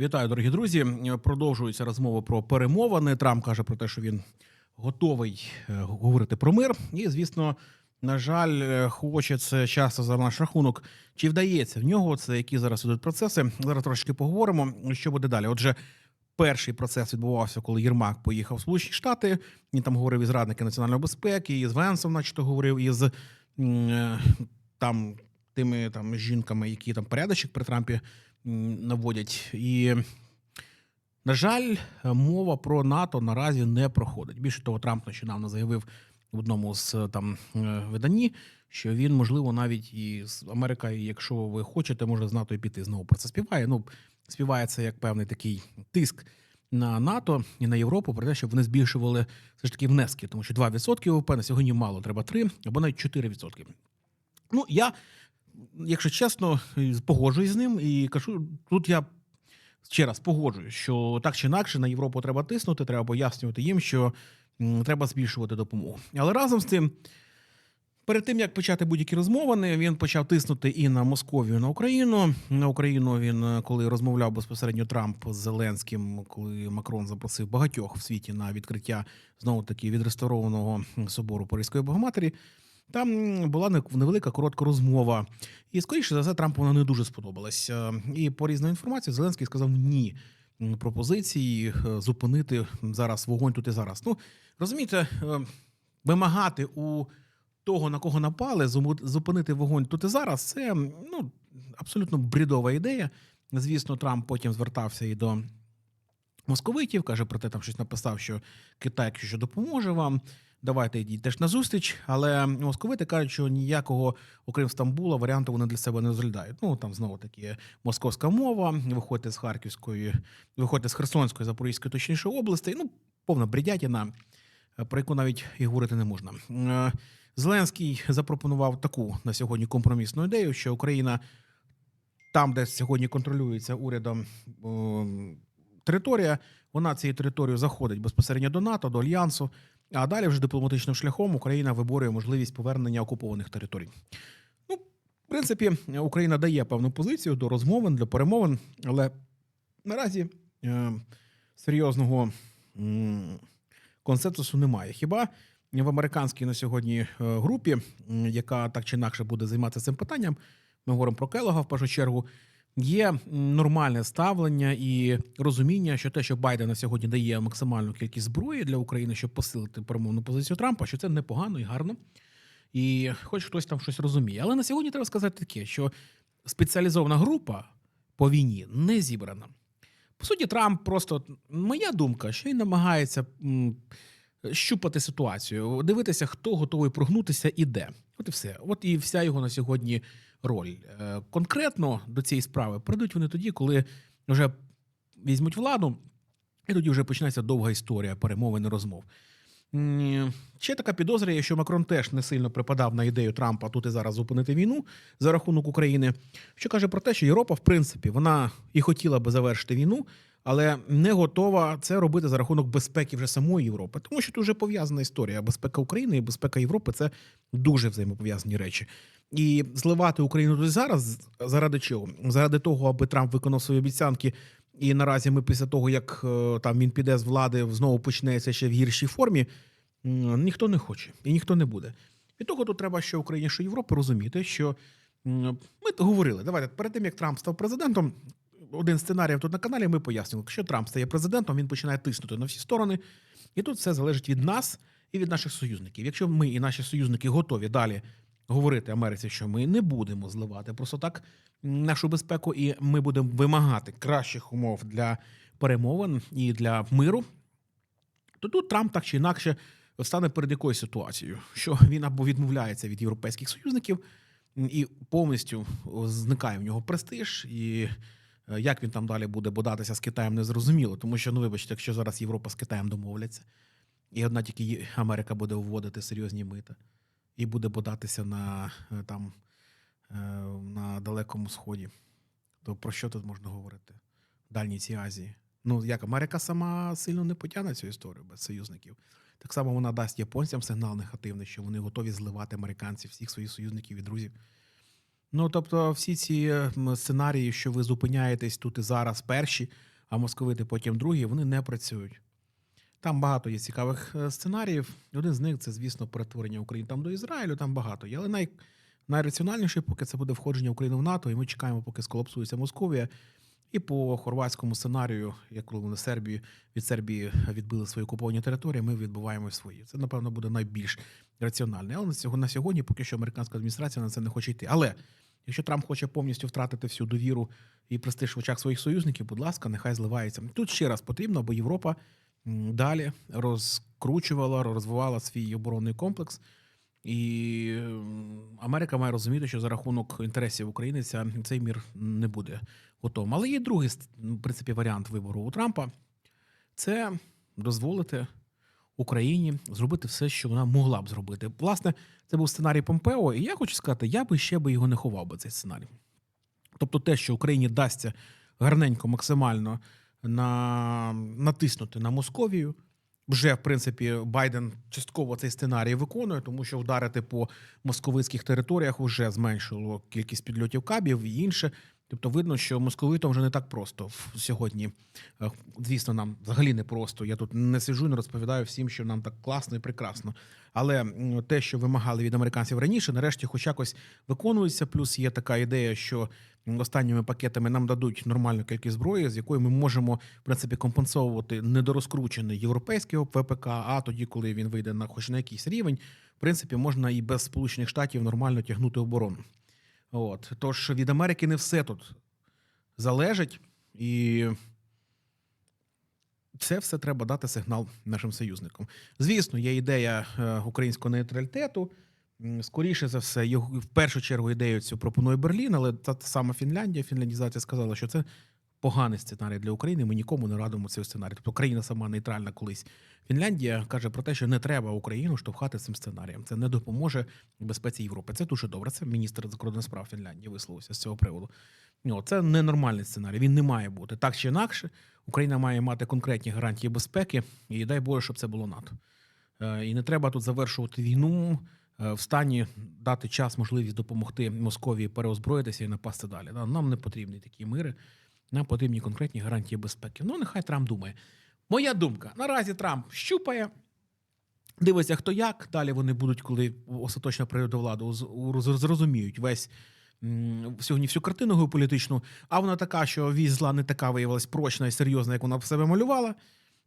Вітаю, дорогі друзі. Продовжується розмова про перемовини. Трамп каже про те, що він готовий е, говорити про мир. І, звісно, на жаль, е, хоче це часто за наш рахунок. Чи вдається в нього це, які зараз ідуть процеси? Зараз трошки поговоримо. Що буде далі? Отже, перший процес відбувався, коли Єрмак поїхав в Сполучені Штати. Він там говорив із радники національної безпеки, і з Венсом, начебто, говорив із е, там тими там жінками, які там порядочок при Трампі наводять. І, на жаль, мова про НАТО наразі не проходить. Більше того, Трамп нещодавно заявив в одному з е, там е, виданні, що він, можливо, навіть і з Америка, якщо ви хочете, може з НАТО і піти. Знову про це співає. Ну, співає це як певний такий тиск на НАТО і на Європу про те, щоб вони збільшували все ж таки внески, тому що 2% ВВП на сьогодні мало, треба 3 або навіть 4%. Ну, я, якщо чесно, погоджуюсь з ним і кажу, тут я ще раз погоджуюсь, що так чи інакше на Європу треба тиснути, треба пояснювати їм, що треба збільшувати допомогу. Але разом з тим, перед тим як почати будь-які розмовини, він почав тиснути і на Московію, і на Україну. На Україну він, е, коли розмовляв безпосередньо Трамп з Зеленським, коли Макрон запросив багатьох в світі на відкриття знову таки відреставрованого собору Паризької Богоматері. Там була невелика коротка розмова, і скоріше за все, Трампу вона не дуже сподобалась. Е, І по різній інформації Зеленський сказав ні пропозиції е, зупинити зараз вогонь тут і зараз. Ну розумієте, е, вимагати у того, на кого напали, зупинити вогонь тут і зараз. Це ну абсолютно бредова ідея. Звісно, Трамп потім звертався і до московитів, каже про те, там щось написав, що Китай, якщо допоможе вам, давайте йдіть теж на зустріч. Але московити кажуть, що ніякого, окрім Стамбула, варіанту вони для себе не розглядають. Ну там знову таки московська мова. Виходьте з Харківської, виходьте з Херсонської, Запорізької, точніше областей. Ну, повна бредятіна, е, про яку навіть і говорити не можна. Е, Зеленський запропонував таку на сьогодні компромісну ідею, що Україна там, де сьогодні контролюється урядом ем, територія, вона цією територією заходить безпосередньо до НАТО, до альянсу. А далі вже дипломатичним шляхом Україна виборює можливість повернення окупованих територій. Ну, в принципі, Україна дає певну позицію до розмовин, для перемовин, але наразі е, серйозного консенсусу немає. Хіба в американській на сьогодні е, групі, яка так чи інакше буде займатися цим питанням, ми говоримо про Келога в першу чергу. Є нормальне ставлення і розуміння, що те, що Байден на сьогодні дає максимальну кількість зброї для України, щоб посилити перемовну позицію Трампа, що це непогано і гарно. І хоч хтось там щось розуміє. Але на сьогодні треба сказати таке, що спеціалізована група по війні не зібрана. По суті, Трамп просто моя думка, що він намагається щупати ситуацію, дивитися, хто готовий прогнутися і де. От і все. От і вся його на сьогодні роль. Е, Конкретно до цієї справи прийдуть вони тоді, коли вже візьмуть владу, і тоді вже почнеться довга історія перемовин і розмов. Ще така підозра є, що Макрон теж не сильно припадав на ідею Трампа тут і зараз зупинити війну за рахунок України, що каже про те, що Європа, в принципі, вона і хотіла би завершити війну, але не готова це робити за рахунок безпеки вже самої Європи, тому що тут вже пов'язана історія. Безпека України і безпека Європи це дуже взаємопов'язані речі. І зливати Україну тут зараз заради чого? Заради того, аби Трамп виконав свої обіцянки. І наразі ми після того, як е, там він піде з влади, знову почнеться ще в гіршій формі. Ніхто не хоче і ніхто не буде. І того тут треба, що Україні, що Європа розуміти, що ми говорили. Давайте перед тим як Трамп став президентом. Один з сценаріїв тут на каналі ми пояснювали, якщо Трамп стає президентом, він починає тиснути на всі сторони, і тут все залежить від нас і від наших союзників. Якщо ми і наші союзники готові далі говорити Америці, що ми не будемо зливати просто так нашу безпеку, і ми будемо вимагати кращих умов для перемовин і для миру, то тут Трамп так чи інакше стане перед якоюсь ситуацією, що він або відмовляється від європейських союзників і повністю зникає в нього престиж, і е, як він там далі буде бодатися з Китаєм, не зрозуміло. Тому що, ну вибачте, якщо зараз Європа з Китаєм домовляться, і одна тільки Америка буде вводити серйозні мита, і буде бодатися на е, там е, на Далекому Сході, то про що тут можна говорити? В Дальній цій Азії. Ну, як Америка сама сильно не потягне цю історію без союзників. Так само вона дасть японцям сигнал негативний, що вони готові зливати американців, всіх своїх союзників і друзів. Ну тобто, всі ці сценарії, що ви зупиняєтесь тут і зараз перші, а московити потім другі, вони не працюють. Там багато є цікавих е, сценаріїв. Один з них це, звісно, перетворення України там до Ізраїлю, там багато є. Але най, найраціональніший, поки це буде входження України в НАТО, і ми чекаємо, поки сколапсується Московія. І по хорватському сценарію, як коли вони Сербії від Сербії відбили свої окуповані території, ми відбуваємо свої. Це, напевно, буде найбільш раціональне. Але на сьогодні, поки що американська адміністрація на це не хоче йти. Але якщо Трамп хоче повністю втратити всю довіру і престиж в очах своїх союзників, будь ласка, нехай зливається. Тут ще раз потрібно, аби Європа далі розкручувала, розвивала свій оборонний комплекс. І Америка має розуміти, що за рахунок інтересів України цей мір не буде готовим. Але є другий в принципі, варіант вибору у Трампа це дозволити Україні зробити все, що вона могла б зробити. Власне, це був сценарій Помпео, і я хочу сказати, я би ще би його не ховав би цей сценарій. Тобто, те, що Україні дасться гарненько, максимально на, натиснути на Московію. Вже, в принципі, Байден частково цей сценарій виконує, тому що вдарити по московицьких територіях вже зменшило кількість підльотів кабів і інше. Тобто, видно, що московитам вже не так просто сьогодні. Е, Звісно, нам взагалі не просто. Я тут не сиджу і не розповідаю всім, що нам так класно і прекрасно. Але те, що вимагали від американців раніше, нарешті, хоч якось виконується. Плюс є така ідея, що останніми пакетами нам дадуть нормальну кількість зброї, з якою ми можемо в принципі компенсовувати недорозкручений європейський ВПК. А тоді, коли він вийде на хоч на якийсь рівень, в принципі, можна і без Сполучених Штатів нормально тягнути оборону. От тож від Америки не все тут залежить, і це все треба дати сигнал нашим союзникам. Звісно, є ідея е, українського нейтралітету. Скоріше за все, його в першу чергу ідею цю пропонує Берлін, але та сама Фінляндія, фінляндізація сказала, що це поганий сценарій для України. Ми нікому не радимо цей сценарій. Тобто країна сама нейтральна колись. Фінляндія каже про те, що не треба Україну штовхати цим сценарієм. Це не допоможе безпеці Європи. Це дуже добре. Це міністр закордонних справ Фінляндії висловився з цього приводу. Ну, це ненормальний сценарій. Він не має бути так чи інакше. Україна має мати конкретні гарантії безпеки, і дай Боже, щоб це було НАТО. Е, І не треба тут завершувати війну е, в стані дати час, можливість допомогти Московії переозброїтися і напасти далі. Нам не потрібні такі мири, нам потрібні конкретні гарантії безпеки. Ну, нехай Трамп думає. Моя думка: наразі Трамп щупає, дивиться, хто як. Далі вони будуть, коли остаточно прийде до влади, зрозуміють весь. Сьогодні всю картину геополітичну, а вона така, що вісь зла не така виявилась прочна і серйозна, як вона в себе малювала.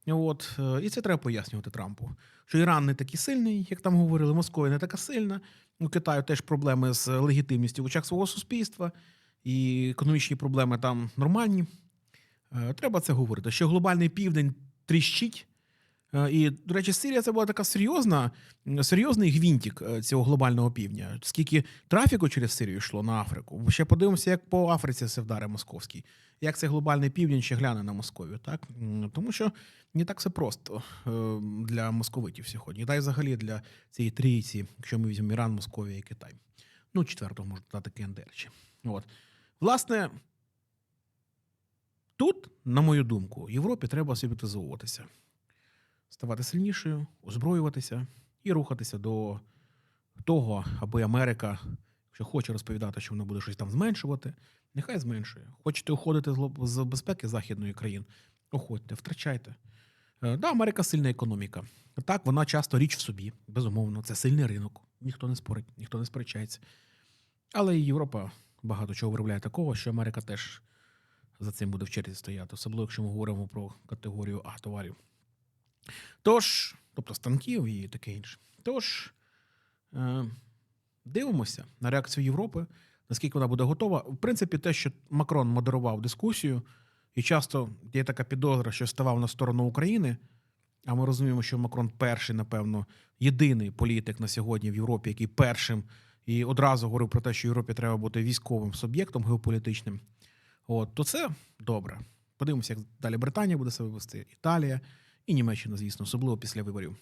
От, е, і це треба пояснювати Трампу. Що Іран не такий сильний, як там говорили, Московія не така сильна. У Китаю теж проблеми з легітимністю в очах свого суспільства, і економічні проблеми там нормальні. Е, Треба це говорити. Що глобальний південь тріщить. Е, І, до речі, Сирія це була така серйозна, серйозний гвинтик е, цього глобального півдня. Скільки трафіку через Сирію йшло на Африку. Ще подивимося, як по Африці це вдари московський. Як цей глобальний південь ще гляне на Московію, так? Тому що не так все просто для московитів сьогодні. Та й взагалі для цієї трійці, якщо ми візьмемо Іран, Московія і Китай. Ну, четвертого можна дати КНДР. От. Власне, тут, на мою думку, Європі треба советизовуватися, ставати сильнішою, озброюватися і рухатися до того, аби Америка, якщо хоче розповідати, що вона буде щось там зменшувати, нехай зменшує. Хочете уходити з безпеки західної країн, уходьте, втрачайте. Е, Да, Америка сильна економіка. Так, вона часто річ в собі, безумовно, це сильний ринок. Ніхто не спорить, ніхто не сперечається. Але Європа багато чого виробляє такого, що Америка теж за цим буде в черзі стояти, особливо якщо ми говоримо про категорію А товарів. Тож, тобто станків і таке інше. Тож, е, дивимося на реакцію Європи, наскільки вона буде готова. В принципі, те, що Макрон модерував дискусію, і часто є така підозра, що ставав на сторону України. А ми розуміємо, що Макрон перший, напевно, єдиний політик на сьогодні в Європі, який першим і одразу говорив про те, що Європі треба бути військовим суб'єктом геополітичним. От, то це добре. Подивимося, як далі Британія буде себе вести, Італія і Німеччина, звісно, особливо після виборів.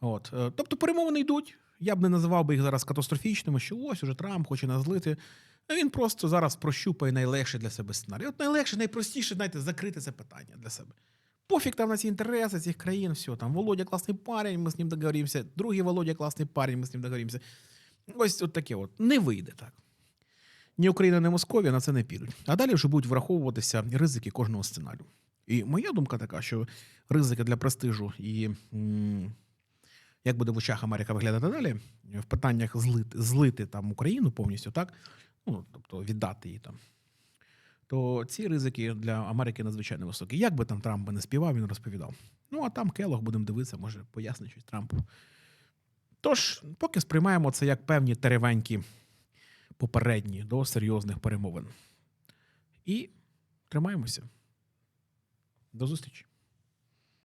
От. е, Тобто перемовини йдуть. Я б не називав би їх зараз катастрофічними, що ось уже Трамп хоче нас злити. Він просто зараз прощупає найлегший для себе сценарій. От найлегше, найпростіше, знаєте, закрити це питання для себе. Пофіг там на ці інтереси цих країн, все там. Володя класний парень, ми з ним договоримося. Другий Володя класний парень, ми з ним договоримося. Ось от таке от. Не вийде так. ні Україна, ні Московія на це не підуть. А далі вже будуть враховуватися ризики кожного сценарію. І моя думка така, що ризики для престижу і як буде в очах Америка виглядати далі, в питаннях злити, злити там Україну повністю, так? Ну, тобто віддати її там. То ці ризики для Америки надзвичайно високі. Як би там Трамп не співав, він розповідав. Ну, а там Келох, будемо дивитися, може пояснить щось Трампу. Тож, поки сприймаємо це як певні теревенькі попередні до серйозних перемовин. І тримаємося. До зустрічі.